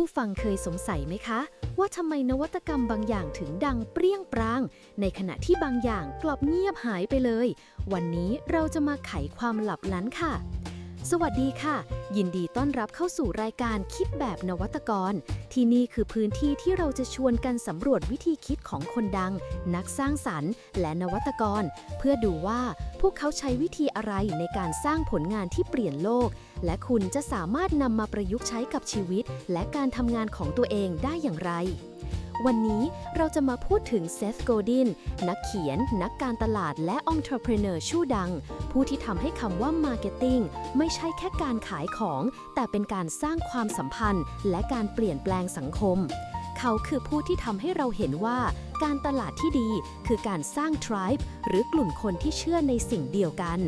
ผู้ฟังเคยสงสัยไหมคะ ว่าทำไมนวัตกรรมบางอย่างถึงดังเปรี้ยงปร้าง ในขณะที่บางอย่างกลับเงียบหายไปเลย วันนี้เราจะมาไขความลับนั้นค่ะ สวัสดีค่ะ ยินดีต้อนรับเข้าสู่รายการคิดแบบนวัตกร ที่นี่คือพื้นที่ที่เราจะชวนกันสำรวจวิธีคิดของคนดัง นักสร้างสรรค์ และนวัตกร เพื่อดูว่าพวกเขาใช้วิธีอะไรในการสร้างผลงานที่เปลี่ยนโลก และคุณจะสามารถนำมาประยุกต์ใช้กับชีวิต และการทำงานของตัวเองได้อย่างไร วันนี้เราจะมาพูดถึงเซธ โกดิน นักเขียน นักการตลาดและองค์ r e p r e n e u r ชื่อดัง ผู้ที่ทำให้คำว่า Marketing ไม่ใช่แค่การขายของ แต่เป็นการสร้างความสัมพันธ์ และการเปลี่ยนแปลงสังคม เขาคือผู้ที่ทำให้เราเห็นว่า การตลาดที่ดี คือการสร้าง tribe หรือกลุ่มคนที่เชื่อในสิ่งเดียวกัน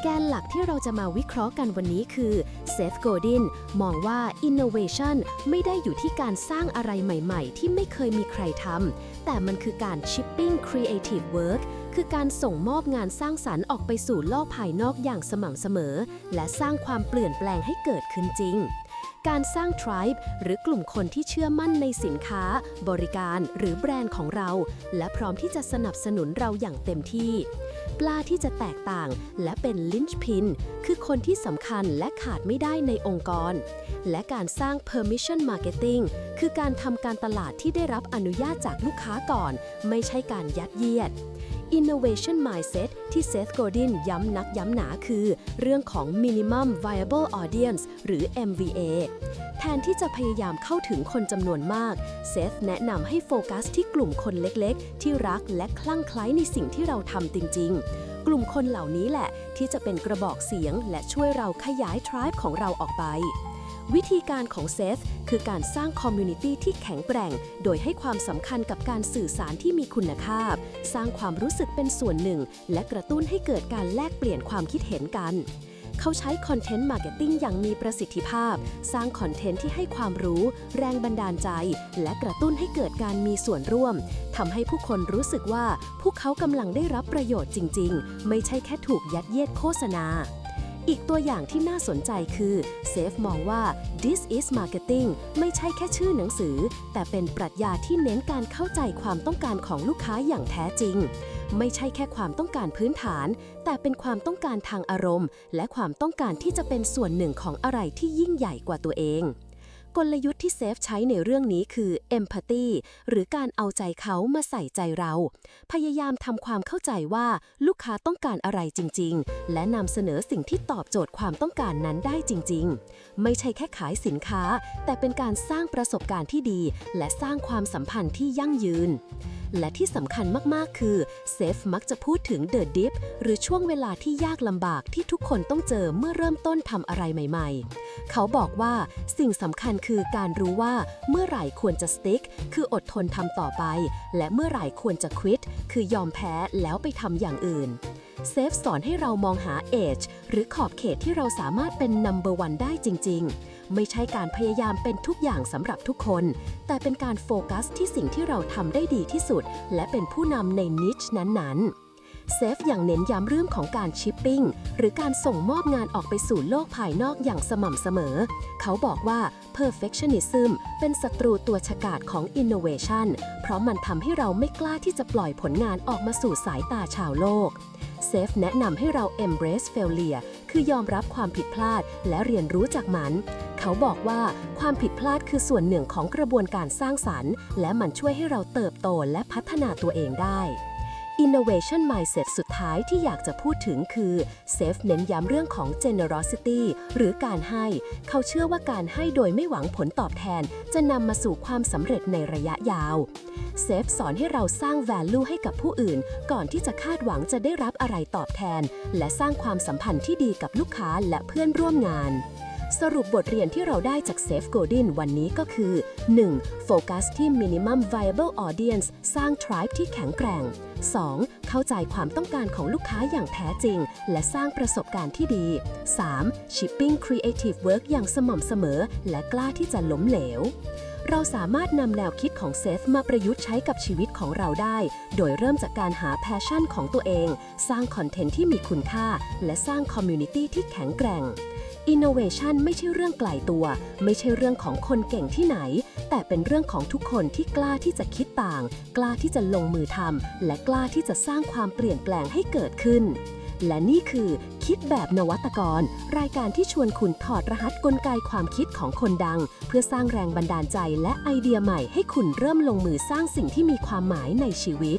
แกนหลักที่เราจะมาวิเคราะห์กันวันนี้คือเซฟโกดินมองว่า innovation ไม่ได้อยู่ที่การสร้างอะไรใหม่ๆ ที่ไม่เคยมีใครทำแต่มันคือการ shipping creative work คือการส่งมอบงานสร้างสรรค์ออกไปสู่โลกภายนอกอย่างสม่ำเสมอ และสร้างความเปลี่ยนแปลงให้เกิดขึ้นจริง การสร้าง tribe หรือกลุ่มคนที่เชื่อมั่นในสินค้า บริการหรือแบรนด์ของเรา และพร้อมที่จะสนับสนุนเราอย่างเต็มที่กล้าที่จะแตกต่างและเป็นลินช์พิน คือคนที่สำคัญและขาดไม่ได้ในองค์กร และการสร้าง permission marketing คือการทำการตลาดที่ได้รับอนุญาตจากลูกค้าก่อน ไม่ใช่การยัดเยียด Innovation Mindset ที่เซธโกดินย้ำนักย้ำหนาคือ เรื่องของ Minimum Viable Audience หรือ MVA แทนที่จะพยายามเข้าถึงคนจำนวนมาก เซธแนะนำให้โฟกัสที่กลุ่มคนเล็กๆ ที่รักและคลั่งไคล้ในสิ่งที่เราทำจริง ๆ กลุ่มคนเหล่านี้แหละที่จะเป็นกระบอกเสียงและช่วยเราขยายทริปของเราออกไป วิธีการของเซธคือการสร้างคอมมูนิตี้ที่แข็งแกร่ง โดยให้ความสำคัญกับการสื่อสารที่มีคุณภาพ สร้างความรู้สึกเป็นส่วนหนึ่ง และกระตุ้นให้เกิดการแลกเปลี่ยนความคิดเห็นกันเขาใช้คอนเทนต์มาร์เก็ตติ้งอย่างมีประสิทธิภาพ สร้างคอนเทนต์ที่ให้ความรู้ แรงบันดาลใจ และกระตุ้นให้เกิดการมีส่วนร่วมทำให้ผู้คนรู้สึกว่า พวกเขากำลังได้รับประโยชน์จริง ๆ ไม่ใช่แค่ถูกยัดเยียดโฆษณา อีกตัวอย่างที่น่าสนใจคือเซฟมองว่า this is marketing ไม่ใช่แค่ชื่อหนังสือ แต่เป็นปรัชญาที่เน้นการเข้าใจความต้องการของลูกค้าอย่างแท้จริง ไม่ใช่แค่ความต้องการพื้นฐาน แต่เป็นความต้องการทางอารมณ์ และความต้องการที่จะเป็นส่วนหนึ่งของอะไรที่ยิ่งใหญ่กว่าตัวเอง กลยุทธ์ที่เซฟใช้ในเรื่องนี้คือ empathy หรือการเอาใจเขามาใส่ใจเรา พยายามทำความเข้าใจว่าลูกค้าต้องการอะไรจริง ๆ และนำเสนอสิ่งที่ตอบโจทย์ความต้องการนั้นได้จริง ๆ ไม่ใช่แค่ขายสินค้า แต่เป็นการสร้างประสบการณ์ที่ดี และสร้างความสัมพันธ์ที่ยั่งยืน และที่สำคัญมากๆ คือเซฟมักจะพูดถึง The Dip หรือช่วงเวลาที่ยากลำบากที่ทุกคนต้องเจอเมื่อเริ่มต้นทำอะไรใหม่ ๆ เขาบอกว่าสิ่งสำคัญคือการรู้ว่าเมื่อไหร่ควรจะ stick คืออดทนทำต่อไป และเมื่อไหร่ควรจะ quit คือยอมแพ้แล้วไปทำอย่างอื่นเซฟสอนให้เรามองหา age หรือขอบเขตที่เราสามารถเป็น number one ได้จริง ๆ ไม่ใช่การพยายามเป็นทุกอย่างสำหรับทุกคน แต่เป็นการโฟกัสที่สิ่งที่เราทำได้ดีที่สุด และเป็นผู้นำในนิชนั้นๆเซฟอย่างเน้นย้ำเรื่องของการชิปปิ้งหรือการส่งมอบงานออกไปสู่โลกภายนอกอย่างสม่ำเสมอ เขาบอกว่า perfectionism เป็นศัตรูตัวฉกาจของ innovation เพราะมันทำให้เราไม่กล้าที่จะปล่อยผลงานออกมาสู่สายตาชาวโลก เซฟแนะนำให้เรา embrace failure คือยอมรับความผิดพลาดและเรียนรู้จากมัน เขาบอกว่าความผิดพลาดคือส่วนหนึ่งของกระบวนการสร้างสรรค์ และมันช่วยให้เราเติบโตและพัฒนาตัวเองได้ Innovation Mindset สุดท้ายที่อยากจะพูดถึงคือเซฟเน้นย้ำเรื่องของ generosity หรือการให้ เขาเชื่อว่าการให้โดยไม่หวังผลตอบแทน จะนำมาสู่ความสำเร็จในระยะยาวเซฟสอนให้เราสร้าง value ให้กับผู้อื่น ก่อนที่จะคาดหวังจะได้รับอะไรตอบแทน และสร้างความสัมพันธ์ที่ดีกับลูกค้าและเพื่อนร่วมงาน สรุปบทเรียนที่เราได้จาก Safe Golden วันนี้ก็คือ 1. โฟกัสที่ Minimum Viable Audience สร้าง Tribe ที่แข็งแกร่ง 2. เข้าใจความต้องการของลูกค้าอย่างแท้จริง และสร้างประสบการณ์ที่ดี 3. Shipping Creative Work อย่างสม่ำเสมอ และกล้าที่จะล้มเหลว เราสามารถนำแนวคิดของเซฟมาประยุกต์ใช้กับชีวิตของเราได้ โดยเริ่มจากการหาแพชชั่นของตัวเอง สร้างคอนเทนต์ที่มีคุณค่า และสร้างคอมมูนิตี้ที่แข็งแกร่ง Innovation ไม่ใช่เรื่องไกลตัว ไม่ใช่เรื่องของคนเก่งที่ไหน แต่เป็นเรื่องของทุกคนที่กล้าที่จะคิดต่าง กล้าที่จะลงมือทำและกล้าที่จะสร้างความเปลี่ยนแปลงให้เกิดขึ้น และนี่คือคิดแบบนวัตกร รายการที่ชวนคุณถอดรหัสกลไกความคิดของคนดัง เพื่อสร้างแรงบันดาลใจและไอเดียใหม่ให้คุณเริ่มลงมือสร้างสิ่งที่มีความหมายในชีวิต